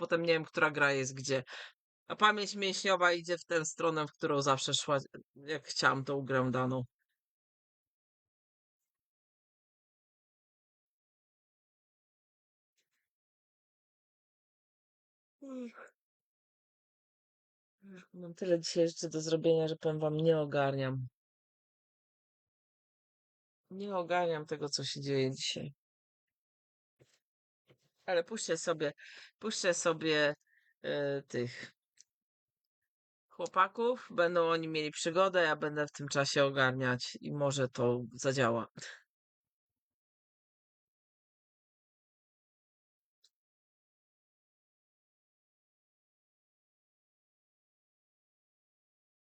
potem nie wiem, która gra jest gdzie. A pamięć mięśniowa idzie w tę stronę, w którą zawsze szła, jak chciałam tą grę daną. Mam tyle dzisiaj rzeczy do zrobienia, że powiem wam, nie ogarniam. Nie ogarniam tego, co się dzieje dzisiaj. Ale puszczę sobie, puszczę sobie e, tych chłopaków. Będą oni mieli przygodę, ja będę w tym czasie ogarniać i może to zadziała.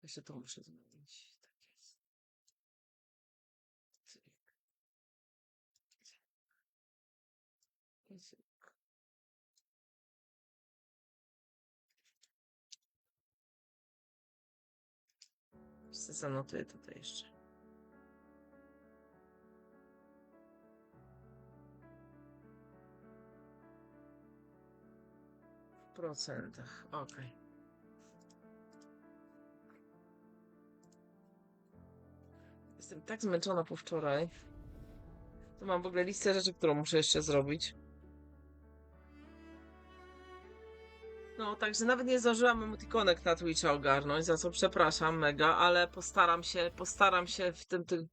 Jeszcze to muszę zmienić. Tak jest. Zanotuję tutaj jeszcze. W procentach. Okej. Jestem tak zmęczona po wczoraj. To mam w ogóle listę rzeczy, którą muszę jeszcze zrobić. Także nawet nie zdążyłam emoticonek na Twitcha ogarnąć, za co przepraszam mega, ale postaram się, postaram się w tym, ty...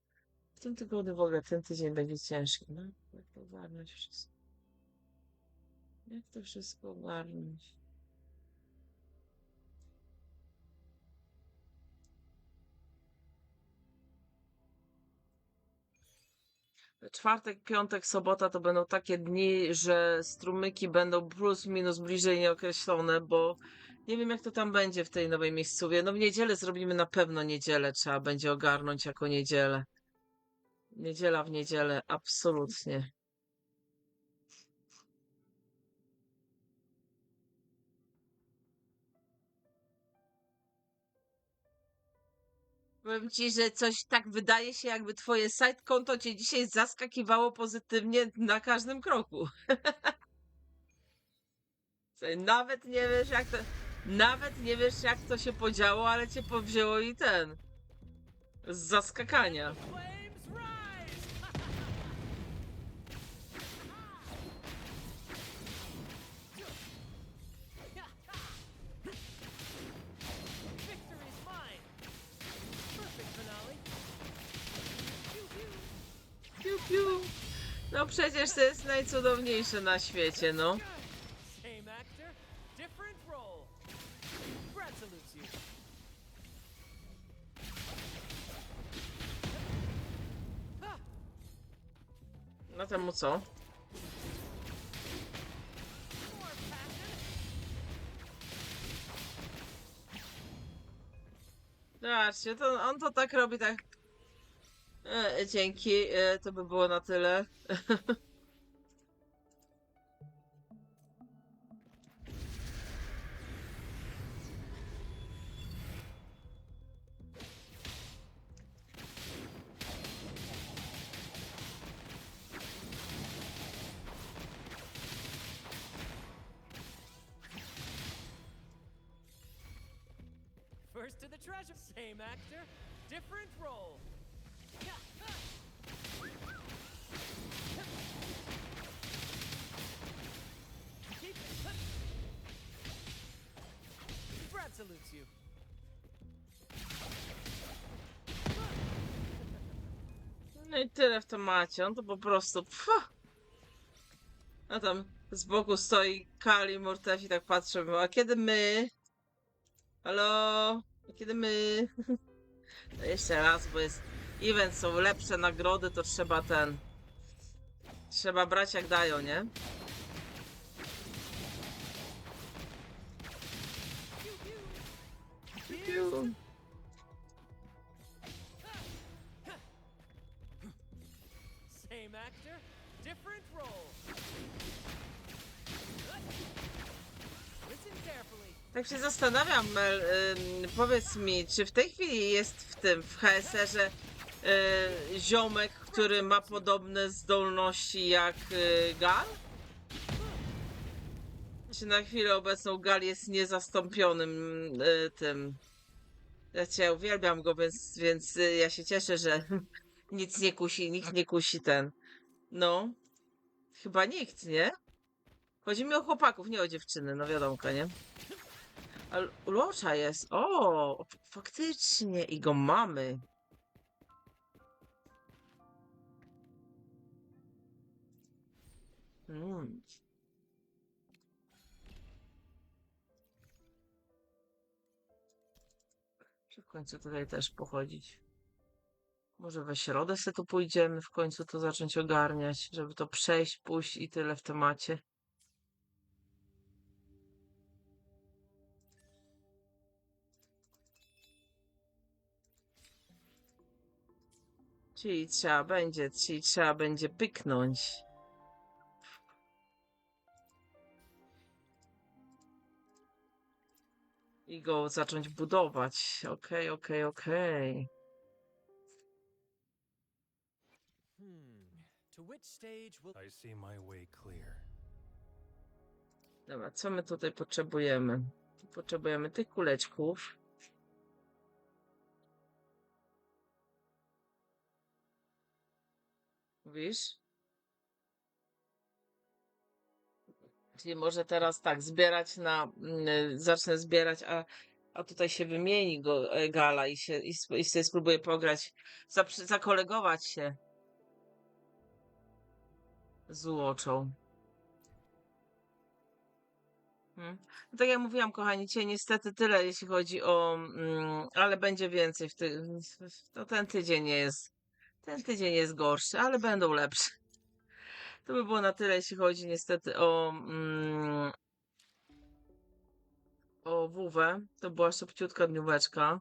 w tym tygodniu w ogóle, ten tydzień będzie ciężki, no? Jak to ogarnąć wszystko? Jak to wszystko ogarnąć? Czwartek, piątek, sobota to będą takie dni, że strumyki będą plus minus bliżej nieokreślone, bo nie wiem jak to tam będzie w tej nowej miejscowie. No w niedzielę zrobimy na pewno niedzielę, trzeba będzie ogarnąć jako niedzielę. Niedziela w niedzielę, absolutnie. Powiem ci, że coś tak wydaje się, jakby twoje site konto cię dzisiaj zaskakiwało pozytywnie na każdym kroku. Nawet nie wiesz jak to. Nawet nie wiesz jak to się podziało, ale cię powzięło i ten. Z zaskakania. Piu. No przecież to jest najcudowniejsze na świecie, no. No temu co? Zobaczcie, to on to tak robi, tak. E, dzięki, e, to by było na tyle. First to the treasure. Same actor, different role. Brad salutes you. No i tyle w temacie. On to po prostu. Pfu. A tam z boku stoi Kali Mortef tak patrzę. A kiedy my? Halo? A kiedy my? To jeszcze raz, bo jest event, są lepsze nagrody, to trzeba ten. Trzeba brać jak dają, nie? Same actor, different role. Tak się zastanawiam, Mel, powiedz mi, czy w tej chwili jest w tym, w HSR-ze y, ziomek, który ma podobne zdolności jak y, Gal? Znaczy na chwilę obecną Gal jest niezastąpionym y, tym. Ja cię uwielbiam go, więc, więc y, ja się cieszę, że nic nie kusi, nikt nie kusi ten. No. Chyba nikt, nie? Chodzi mi o chłopaków, nie o dziewczyny, no wiadomo, nie? Ale Ulocza jest. O, faktycznie. I go mamy. Mm. Czy w końcu tutaj też pochodzić? Może we środę sobie tu pójdziemy, w końcu to zacząć ogarniać, żeby to przejść, pójść i tyle w temacie. Czyli trzeba będzie, czyli trzeba będzie pyknąć. I go zacząć budować. Okej, okej, okej. Hmm. See my way clear. Dobra, co my tutaj potrzebujemy? Potrzebujemy tych kuleczków. Mówisz? Czyli może teraz tak, zbierać na. mm, Zacznę zbierać, a, a tutaj się wymieni go e, gala i się i, i sobie spróbuję pograć, zakolegować się z łoczą. Hmm. No Tak jak mówiłam, kochani, dzisiaj niestety tyle, jeśli chodzi o. Mm, ale będzie więcej. W. To ten tydzień nie jest. Ten tydzień jest gorszy, ale będą lepsze. To by było na tyle, jeśli chodzi niestety o. Mm, o. To była szybciutka dnióweczka.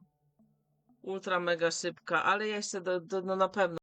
Ultra mega szybka, ale jeszcze do, do, no na pewno.